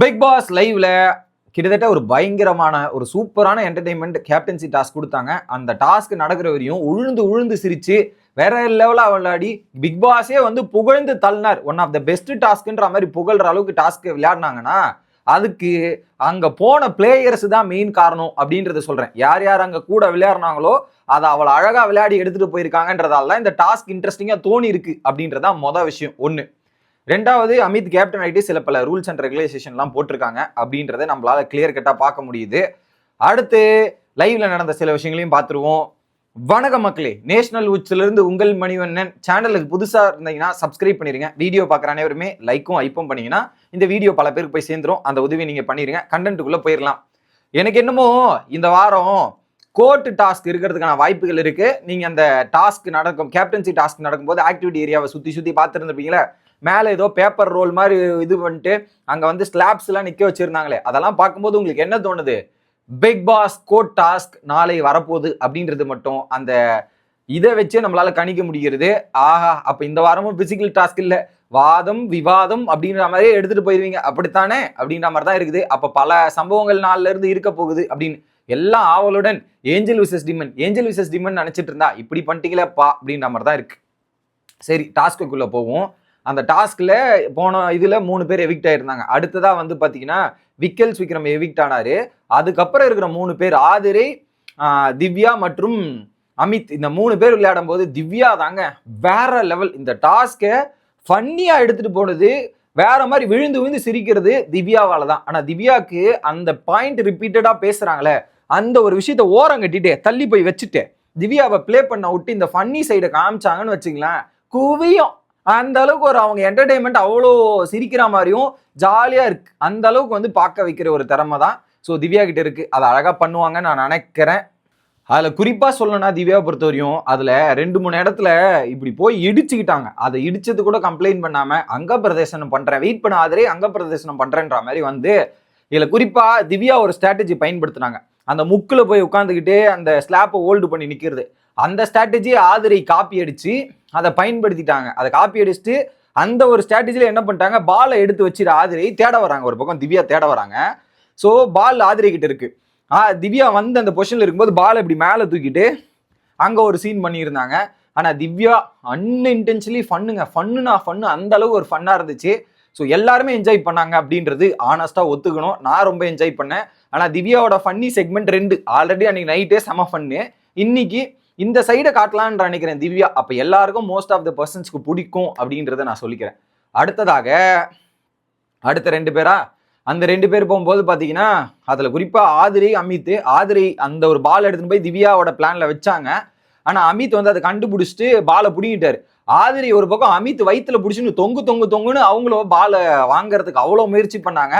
Big pass லைவ்ல கிட்டத்தட்ட ஒரு பயங்கரமான ஒரு சூப்பரான என்டர்டைன்மெண்ட் கேப்டன்சி டாஸ்க் கொடுத்தாங்க. அந்த டாஸ்க் நடக்கிற வரையும் உழுந்து உழுந்து சிரிச்சு வேற லெவலாக விளையாடி பிக் பாஸே வந்து புகழ்ந்து தள்ளினார். ஒன் ஆஃப் த பெஸ்ட் டாஸ்க்ன்ற மாதிரி புகழ்ற அளவுக்கு டாஸ்க் விளையாடினாங்கன்னா அதுக்கு அங்கே போன பிளேயர்ஸ் தான் மெயின் காரணம் அப்படின்றத சொல்கிறேன் யார் யார் அங்கே கூட விளையாடுனாங்களோ அதை அவளை அழகாக விளையாடி எடுத்துகிட்டு போயிருக்காங்கன்றதால தான் இந்த டாஸ்க் இன்ட்ரெஸ்டிங்காக தோணி இருக்கு அப்படின்றதான் மொதல் விஷயம். ஒன்று ரெண்டாவது அமித் கேப்டன் ஆகிட்டு சில பல ரூல்ஸ் அண்ட் ரெகுலேஷன்லாம் போட்டிருக்காங்க அப்படின்றத நம்மளால கிளியர் கட்டாக பார்க்க முடியுது. அடுத்து லைவ்ல நடந்த சில விஷயங்களையும் பார்த்துருவோம். வணக்க மக்களே நேஷனல் உச்சிலிருந்து உங்கள் மணிவண்ணன். சேனலுக்கு புதுசாக இருந்தீங்கன்னா சப்ஸ்கிரைப் பண்ணிருங்க. வீடியோ பார்க்குற அனைவருமே லைக்கும் ஐப்பும் பண்ணீங்கன்னா இந்த வீடியோ பல பேருக்கு போய் சேர்ந்துரும். அந்த உதவி நீங்கள் பண்ணிடுங்க கண்டென்ட்டுக்குள்ளே போயிடலாம் எனக்கு என்னமோ இந்த வாரம் கோர்ட் டாஸ்க் இருக்கிறதுக்கான வாய்ப்புகள் இருக்குது நீங்கள் அந்த டாஸ்க் நடக்கும் கேப்டன்சி டாஸ்க் நடக்கும்போது ஆக்டிவிட்டி ஏரியாவை சுற்றி சுற்றி பார்த்துருந்துருப்பீங்களா? மேலே ஏதோ பேப்பர் ரோல் மாதிரி இது பண்ணிட்டு அங்கே வந்து ஸ்லாப்ஸ்லாம் நிற்க வச்சுருந்தாங்களே அதெல்லாம் பார்க்கும்போது உங்களுக்கு என்ன தோணுது? பிக் பாஸ் கோட் டாஸ்க் நாளை வரப்போகுது அப்படின்றது மட்டும் அந்த இதை வச்சு நம்மளால கணிக்க முடிகிறது. ஆஹா அப்போ இந்த வாரமும் பிசிக்கல் டாஸ்க் இல்லை. வாதம் விவாதம் அப்படின்ற மாதிரியே எடுத்துட்டு போயிருவீங்க. அப்படித்தானே? அப்படின்ற மாதிரி தான் இருக்குது. அப்போ பல சம்பவங்கள் நாளில் இருந்து இருக்க போகுது அப்படின்னு எல்லாம் ஆவலுடன் angel versus demon angel versus demon நினச்சிட்டு இருந்தா இப்படி பண்ணிட்டீங்களேப்பா அப்படின்ற மாதிரி தான் இருக்கு. சரி டாஸ்க்குள்ளே போவோம். அந்த டாஸ்கில் போன இதில் மூணு பேர் எவிக்ட் ஆயிருந்தாங்க. அடுத்ததாக வந்து பார்த்தீங்கன்னா விக்கல்ஸ் விக்ரம் எவிக்ட் ஆனார். அதுக்கப்புறம் இருக்கிற மூணு பேர் ஆதிரை திவ்யா மற்றும் அமித். இந்த மூணு பேர் விளையாடும் போது திவ்யா தாங்க வேற லெவல் இந்த டாஸ்க்கை ஃபன்னியாக எடுத்துகிட்டு போனது வேற மாதிரி விழுந்து விழுந்து சிரிக்கிறது திவ்யாவால் தான் ஆனால் திவ்யாவுக்கு அந்த பாயிண்ட் ரிப்பீட்டடாக பேசுகிறாங்களே அந்த ஒரு விஷயத்த ஓரம் கட்டிட்டு தள்ளி போய் வச்சுட்டு திவ்யாவை ப்ளே பண்ண விட்டு இந்த ஃபன்னி சைடை காமிச்சாங்கன்னு வச்சுங்களேன் குவியும். அந்த அளவுக்கு ஒரு அவங்க என்டர்டைன்மெண்ட் அவ்வளோ சிரிக்கிற மாதிரியும் ஜாலியாக இருக்கு. அந்த அளவுக்கு வந்து பார்க்க வைக்கிற ஒரு திறமை தான். ஸோ திவ்யா கிட்ட இருக்கு. அதை அழகாக பண்ணுவாங்கன்னு நான் நினைக்கிறேன். அதில் குறிப்பாக சொல்லணும்னா திவ்யாவை பொறுத்த வரையும் அதில் ரெண்டு மூணு இடத்துல இப்படி போய் இடிச்சுக்கிட்டாங்க. அதை இடிச்சது கூட கம்ப்ளைண்ட் பண்ணாமல் அங்க பிரதேசனம் பண்ணுறேன் வெயிட் பண்ணாதே அங்க பிரதேசனம் பண்ணுறேன்ற மாதிரி வந்து இதில் குறிப்பாக திவ்யா ஒரு ஸ்ட்ராட்டஜி பயன்படுத்தினாங்க. அந்த முக்கில் போய் உட்காந்துக்கிட்டு அந்த ஸ்லாப்பை ஹோல்டு பண்ணி நிற்கிறது அந்த ஸ்ட்ராட்டஜி ஆதிரை காப்பி அடித்து அதை பயன்படுத்திட்டாங்க. அதை காப்பி அடிச்சுட்டு அந்த ஒரு ஸ்ட்ராட்டஜியில் என்ன பண்ணிட்டாங்க? பாலை எடுத்து வச்சுட்டு ஆதிரை தேட வராங்க. ஒரு பக்கம் திவ்யா தேட வராங்க. ஸோ பால் ஆதிரை கிட்ட இருக்கு. ஆ திவ்யா வந்து அந்த பொசிஷனில் இருக்கும்போது பால் இப்படி மேலே தூக்கிட்டு அங்கே ஒரு சீன் பண்ணியிருந்தாங்க. ஆனால் திவ்யா அன்இன்டென்ஷனலி ஃபன்னுங்க ஃபன்னுனா ஃபன்னு அந்த அளவுக்கு ஒரு ஃபன்னாக இருந்துச்சு. ஸோ எல்லாருமே என்ஜாய் பண்ணாங்க அப்படின்றது ஆனஸ்ட்டாக ஒத்துக்கணும். நான் ரொம்ப என்ஜாய் பண்ணேன். ஆனால் திவ்யாவோட ஃபன்னி செக்மெண்ட் ரெண்டு. ஆல்ரெடி அன்னைக்கு நைட்டே செம ஃபன்னு இன்னைக்கு இந்த சைடை காட்டலான்னு நினைக்கிறேன் திவ்யா. அப்போ எல்லாருக்கும் மோஸ்ட் ஆஃப் த பர்சன்ஸ்க்கு பிடிக்கும் அப்படின்றத நான் சொல்லிக்கிறேன். அடுத்ததாக அடுத்த ரெண்டு பேரா? அந்த ரெண்டு பேர் போகும்போது பார்த்தீங்கன்னா அதில் குறிப்பாக ஆதிரை அமித் ஆதிரை அந்த ஒரு பால் எடுத்துன்னு போய் திவ்யாவோட பிளானில் வச்சாங்க. ஆனால் அமித் வந்து அதை கண்டுபிடிச்சிட்டு பாலை பிடிங்கிட்டார். ஆதிரி ஒரு பக்கம் அமித் வயிற்றுல பிடிச்சின்னு தொங்கு தொங்கு தொங்குன்னு அவங்களோ பாலை வாங்குறதுக்கு அவ்வளோ முயற்சி பண்ணாங்க.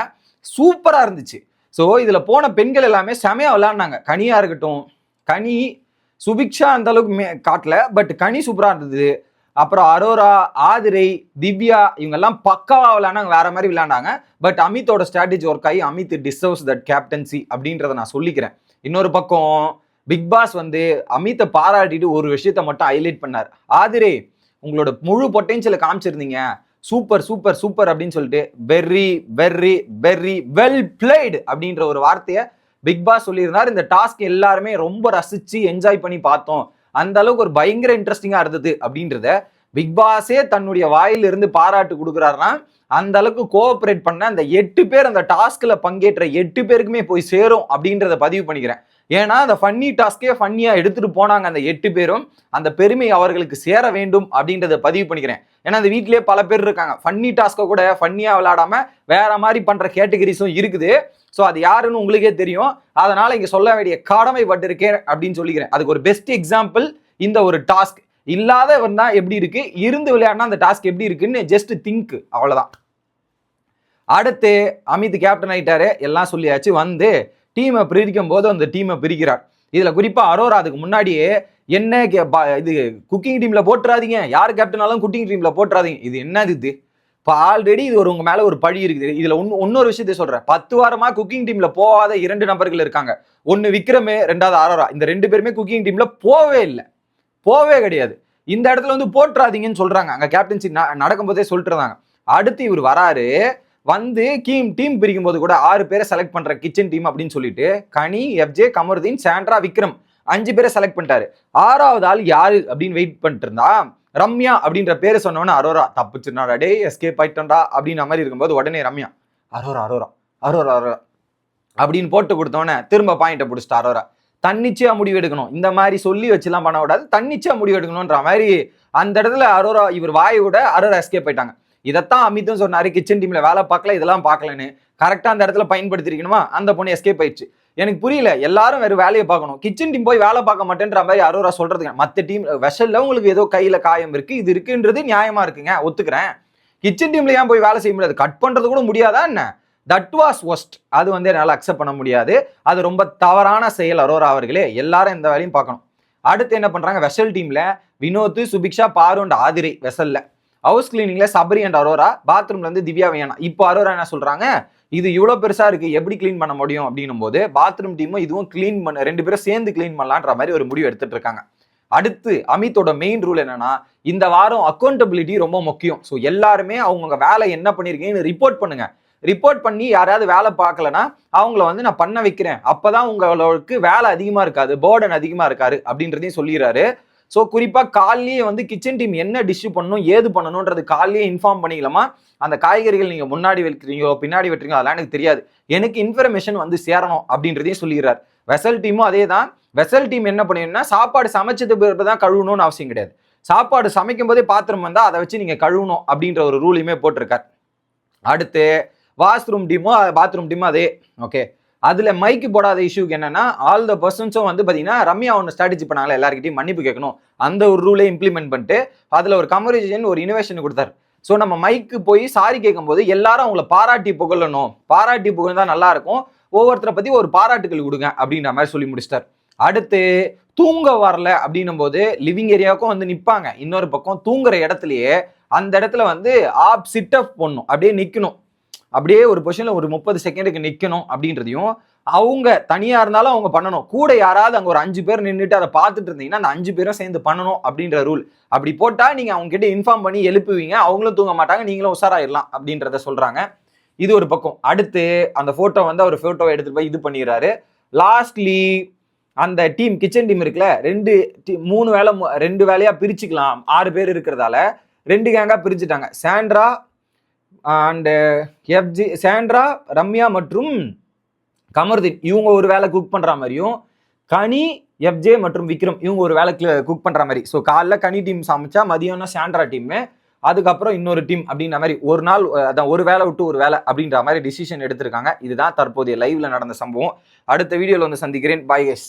சூப்பராக இருந்துச்சு. ஸோ இதில் போன பெண்கள் எல்லாமே செமையாக விளாண்டாங்க கனியாக இருக்கட்டும் கனி சுபிக்ஷா அந்த அளவுக்கு மே காட்டல. பட் கனி சூப்பராக இருந்தது. அப்புறம் அரோரா ஆதிரை திவ்யா இவங்கெல்லாம் பக்காவாக விளையாண்டாங்க. வேற மாதிரி விளையாண்டாங்க. பட் அமித்தோட ஸ்ட்ராட்டஜி ஒர்க் ஆகி அமித் டிசர்வ்ஸ் தட் கேப்டன்சி அப்படின்றத நான் சொல்லிக்கிறேன். இன்னொரு பக்கம் பிக் பாஸ் வந்து அமித்தை பாராட்டிட்டு ஒரு விஷயத்த மட்டும் ஹைலைட் பண்ணார். ஆதிரே உங்களோட முழு பொட்டென்ஷியலை காமிச்சிருந்தீங்க. சூப்பர் சூப்பர் சூப்பர் அப்படின்னு சொல்லிட்டு very very very well played அப்படின்ற ஒரு வார்த்தையை பிக் பாஸ் சொல்லியிருந்தார். இந்த டாஸ்க் எல்லாருமே ரொம்ப ரசிச்சு என்ஜாய் பண்ணி பார்த்தோம். அந்த அளவுக்கு ஒரு பயங்கர இன்ட்ரெஸ்டிங்காக இருந்தது அப்படின்றத பிக் பாஸே தன்னுடைய வாயிலிருந்து பாராட்டு கொடுக்குறாருன்னா அந்த அளவுக்கு கோஆப்ரேட் பண்ண அந்த எட்டு பேர் அந்த டாஸ்கில் பங்கேற்ற எட்டு பேருக்குமே போய் சேரும் அப்படின்றத பதிவு பண்ணிக்கிறேன். ஏன்னா அந்த ஃபன்னி டாஸ்கே ஃபன்னியாக எடுத்துகிட்டு போனாங்க அந்த எட்டு பேரும் அந்த பெருமை அவர்களுக்கு சேர வேண்டும் அப்படின்றத பதிவு பண்ணிக்கிறேன். ஏன்னா அந்த வீட்டிலே பல பேர் இருக்காங்க. ஃபன்னி டாஸ்க்கை கூட ஃபன்னியாக விளையாடாமல் வேற மாதிரி பண்ணுற கேட்டகரிஸும் இருக்குது. ஸோ அது யாருன்னு உங்களுக்கே தெரியும். அதனால் இங்கே சொல்ல வேண்டிய கடமைப்பட்டிருக்கேன் அப்படின்னு சொல்லிக்கிறேன். அதுக்கு ஒரு பெஸ்ட் எக்ஸாம்பிள் இந்த ஒரு டாஸ்க் இல்லாதவன் தான் எப்படி இருக்கு? இருந்து விளையாடினா அந்த டாஸ்க் எப்படி இருக்குன்னு ஜஸ்ட் திங்க் அவ்வளவுதான். அடுத்து அமித் கேப்டன் ஆயிட்டாரு. எல்லாம் சொல்லியாச்சு. வந்து டீமை பிரிக்கும் போது அந்த டீமை பிரிக்கிறார். இதுல குறிப்பா அரோரா அதுக்கு முன்னாடியே என்ன கே- இது குக்கிங் டீம்ல போட்டுறாதீங்க. யார் கேப்டனாலும் குக்கிங் டீம்ல போட்டுறாதீங்க. இது என்னது இது? இப்போ ஆல்ரெடி இது ஒரு உங்க மேல ஒரு பழி இருக்குது. இதுல ஒன்னு இன்னொரு விஷயத்தை சொல்றேன். பத்து வாரமா குக்கிங் டீம்ல போகாத இரண்டு நபர்கள் இருக்காங்க. ஒன்னு விக்ரமே ரெண்டாவது அரோரா. இந்த ரெண்டு பேருமே குக்கிங் டீம்ல போவே இல்லை. போவே கிடையாது. இந்த இடத்துல வந்து போட்டுறாதீங்கன்னு சொல்றாங்க. அங்க கேப்டன்சி நடக்கும்போதே சொல்லிட்டு இருந்தாங்க அடுத்து இவர் வராரு. வந்து கீம் டீம் பிரிக்கும் போது கூட ஆறு பேரை செலக்ட் பண்ற கிச்சன் டீம் அப்படின்னு சொல்லிட்டு கனி எஃப்ஜே கமருதீன் சாண்ட்ரா விக்ரம் அஞ்சு பேரை செலக்ட் பண்ணிட்டாரு. ஆறாவது ஆள் யாரு அப்படின்னு வெயிட் பண்ணிட்டு இருந்தா ரம்யா அப்படின்ற பேரை சொன்னோன்னு அரோரா. தப்பிச்சிருந்தாடா டே எஸ்கேப் ஆயிட்டோம்டா அப்படின்ற மாதிரி இருக்கும்போது உடனே ரம்யா அரோரா அரோரா அரோரா அரோரா அப்படின்னு போட்டு கொடுத்தோன்னே திரும்ப பாயிண்ட்டை பிடிச்சிட்டா அரோரா. தன்னிச்சையா முடிவு எடுக்கணும் இந்த மாதிரி சொல்லி வச்சுலாம் பண்ணக்கூடாது. தன்னிச்சையா முடிவு மாதிரி அந்த இடத்துல அரோரா இவர் வாயை விட அரோரா எஸ்கேப் போயிட்டாங்க இதைத்தான் அமித்தும் சொன்னாரு கிச்சன் டீம்ல வேலை பார்க்கல இதெல்லாம் பார்க்கலன்னு. கரெக்டா அந்த இடத்துல பயன்படுத்திருக்கணுமா? அந்த பொண்ணு எஸ்கேப் ஆயிடுச்சு. எனக்கு புரியல எல்லாரும் வேறு வேலையை பார்க்கணும். கிச்சன் டீம் போய் வேலை பார்க்க மாட்டேன்ற மாதிரி அரோரா சொல்றதுங்க மற்ற டீம் வெஷல்ல உங்களுக்கு ஏதோ கையில காயம் இருக்கு இது இருக்குன்றது நியாயமா இருக்குங்க. ஒத்துக்கிறேன். கிச்சன் டீம்ல ஏன் போய் வேலை செய்ய முடியாது? கட் பண்றது கூட முடியாதா என்ன? தட் வாஸ் ஒஸ்ட் அது வந்து என்னால் அக்செப்ட் பண்ண முடியாது. அது ரொம்ப தவறான செயல் அரோரா அவர்களே. எல்லாரும் இந்த வேலையும் பார்க்கணும். அடுத்து என்ன பண்றாங்க? வெசல் டீம்ல வினோத் சுபிக்ஷா பாரு அண்ட் ஆதிரி வெசல்ல ஹவுஸ் கிளீனிங்ல சபரி அண்ட் அரோரா. பாத்ரூம்ல இருந்து திவ்யா வேணா இப்போ அரோரா என்ன சொல்றாங்க? இது இவ்வளோ பெருசா இருக்கு. எப்படி க்ளீன் பண்ண முடியும் அப்படின்னும் போது பாத்ரூம் டீமும் இதுவும் க்ளீன் பண்ண ரெண்டு பேரும் சேர்ந்து க்ளீன் பண்ணலான்ற மாதிரி ஒரு முடிவு எடுத்துட்டு இருக்காங்க. அடுத்து அமித்தோட மெயின் ரூல் என்னன்னா இந்த வாரம் அக்கௌண்டபிலிட்டி ரொம்ப முக்கியம். ஸோ எல்லாருமே அவங்கவுங்க வேலை என்ன பண்ணியிருக்கீங்கன்னு ரிப்போர்ட் பண்ணுங்க. ரிப்போர்ட் பண்ணி யாராவது வேலை பார்க்கலனா அவங்கள வந்து நான் பண்ண வைக்கிறேன். அப்பதான் உங்களுக்கு வேலை அதிகமா இருக்காது போர்டன் அதிகமா இருக்காரு அப்படின்றதையும் சொல்லிடுறாரு. ஸோ குறிப்பாக காலையே வந்து கிச்சன் டீம் என்ன டிஷ்ஷு பண்ணணும் ஏது பண்ணணுன்றது காலையே இன்ஃபார்ம் பண்ணிக்கலாமா? அந்த காய்கறிகள் நீங்கள் முன்னாடி வைக்கிறீங்களோ பின்னாடி வைக்கிறீங்களோ அதெல்லாம் எனக்கு தெரியாது. எனக்கு இன்ஃபர்மேஷன் வந்து சேரணும் அப்படின்றதையும் சொல்லிடுறாரு. வெசல் டீமும் அதே தான் வெசல் டீம் என்ன பண்ணணும்னா சாப்பாடு சமைச்சது பிறகு தான் கழுவணும்னு அவசியம் கிடையாது. சாப்பாடு சமைக்கும் போதே பாத்திரம் வந்தால் அதை வச்சு நீங்கள் கழுவணும் அப்படின்ற ஒரு ரூலையுமே போட்டிருக்காரு. அடுத்து வாஷ்ரூம் டீமும் பாத்ரூம் டீமோ அதே. ஓகே. அதில் மைக்கு போடாத இஷ்யூக்கு என்னன்னா ஆல் த பர்சன்ஸும் வந்து பார்த்தீங்கன்னா ரம்யா ஒன்று ஸ்ட்ராட்டஜி பண்ணாங்களா எல்லாருக்கிட்டையும் மன்னிப்பு கேட்கணும். அந்த ஒரு ரூலே இம்ப்ளிமெண்ட் பண்ணிட்டு அதில் ஒரு கமரேஜன் ஒரு இனோவேஷன் கொடுத்தாரு. ஸோ நம்ம மைக்கு போய் சாரி கேட்கும்போது எல்லாரும் அவங்கள பாராட்டி புகழணும். பாராட்டி புகழ்ந்தா நல்லா இருக்கும். ஒவ்வொருத்தரை பற்றி ஒரு பாராட்டுகள் கொடுங்க அப்படின்ற மாதிரி சொல்லி முடிச்சிட்டார். அடுத்து தூங்க வரல அப்படின்னும் போது லிவிங் ஏரியாவுக்கும் வந்து நிற்பாங்க இன்னொரு பக்கம் தூங்குற இடத்துலயே அந்த இடத்துல வந்து ஆப் சிட் அப் பண்ணும் அப்படியே நிற்கணும் அப்படியே ஒரு பொசிஷன்ல ஒரு முப்பது செகண்டுக்கு நிக்கணும் அப்படின்றதையும் அவங்க தனியா இருந்தாலும் அவங்க பண்ணணும். கூட யாராவது அங்க ஒரு அஞ்சு பேர் நின்றுட்டு அதை பார்த்துட்டு இருந்தீங்கன்னா அந்த அஞ்சு பேரும் சேர்ந்து பண்ணணும் அப்படின்ற ரூல் அப்படி போட்டா நீங்க அவங்க கிட்ட இன்ஃபார்ம் பண்ணி எழுப்புவீங்க. அவங்களும் தூங்க மாட்டாங்க. நீங்களும் உஷாராயிடலாம் அப்படின்றத சொல்றாங்க. இது ஒரு பக்கம். அடுத்து அந்த போட்டோ வந்து அவர் போட்டோவை எடுத்துட்டு போய் இது பண்ணிடுறாரு. லாஸ்ட்லி அந்த டீம் கிச்சன் டீம் இருக்குல்ல ரெண்டு மூணு வேலை மு- ரெண்டு வேலையா பிரிச்சுக்கலாம். ஆறு பேர் இருக்கிறதால ரெண்டு கேங்கா பிரிச்சுட்டாங்க. Sandra and FJ Sandra Ramya மற்றும் கமருதீன் இவங்க ஒரு வேலை குக் பண்ணுற மாதிரியும் கனி எஃப்ஜே மற்றும் விக்ரம் இவங்க ஒரு வேலை குக் பண்ணுற மாதிரி. ஸோ காலைல கனி டீம் சமைச்சா மதியம்னா சாண்ட்ரா டீம்மு அதுக்கப்புறம் இன்னொரு டீம் அப்படின்ற மாதிரி ஒரு நாள் அதான் ஒரு வேலை விட்டு ஒரு வேலை அப்படின்ற மாதிரி டிசிஷன் எடுத்திருக்காங்க. இதுதான் தற்போதைய லைவ்ல நடந்த சம்பவம். அடுத்த வீடியோவில் வந்து சந்திக்கிறேன். பாய் எஸ்